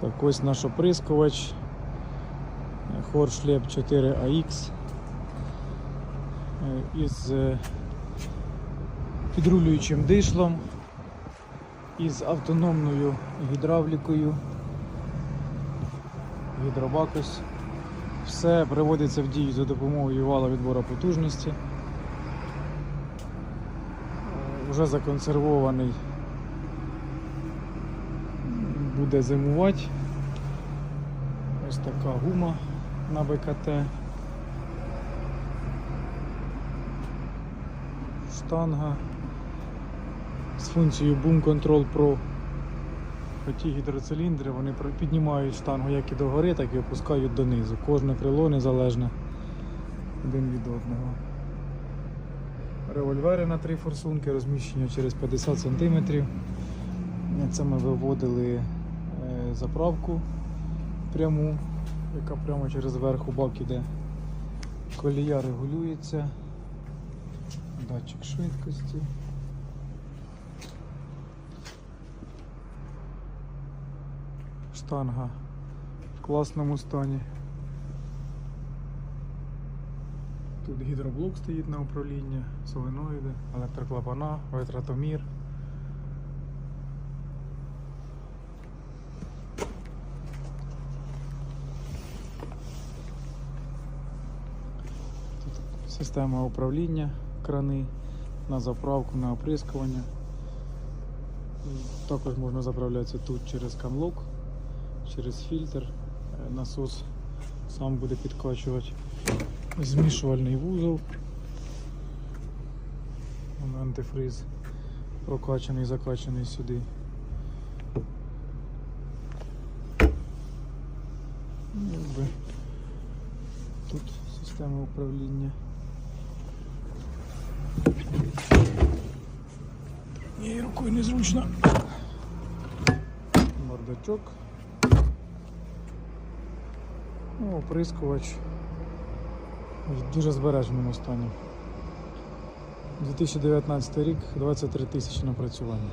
Так, ось наш оприскувач Хоршлеп 4AX е, із е, підрулюючим дишлом, із автономною гідравлікою, гідробакус. Все приводиться в дію за допомогою вала відбору потужності. Е, Вже законсервований буде зимувати. Ось така гума на БКТ. Штанга з функцією Boom Control Pro. Ті гідроциліндри вони піднімають штангу як і догори, так і опускають донизу. Кожне крило незалежне один від одного. Револьвери на три форсунки розміщені через 50 см. Це ми виводили заправку пряму, яка прямо через верх у бак іде. Колія регулюється, датчик швидкості. Штанга в класному стані. Тут гідроблок стоїть на управління, соленоїди, електроклапана, витратомір. Тут система управління, крани на заправку, на оприскування. Також можна заправлятися тут через камлок, через фільтр. Е, Насос сам буде підкачувати. Змішувальний вузол. Антифриз прокачаний, закачаний сюди. Ну, Тут система управління. Ні, рукою незручно. Бардачок. Ну, оприскувач. В дуже збереженому стані. 2019 рік, 23 тисячі напрацювання.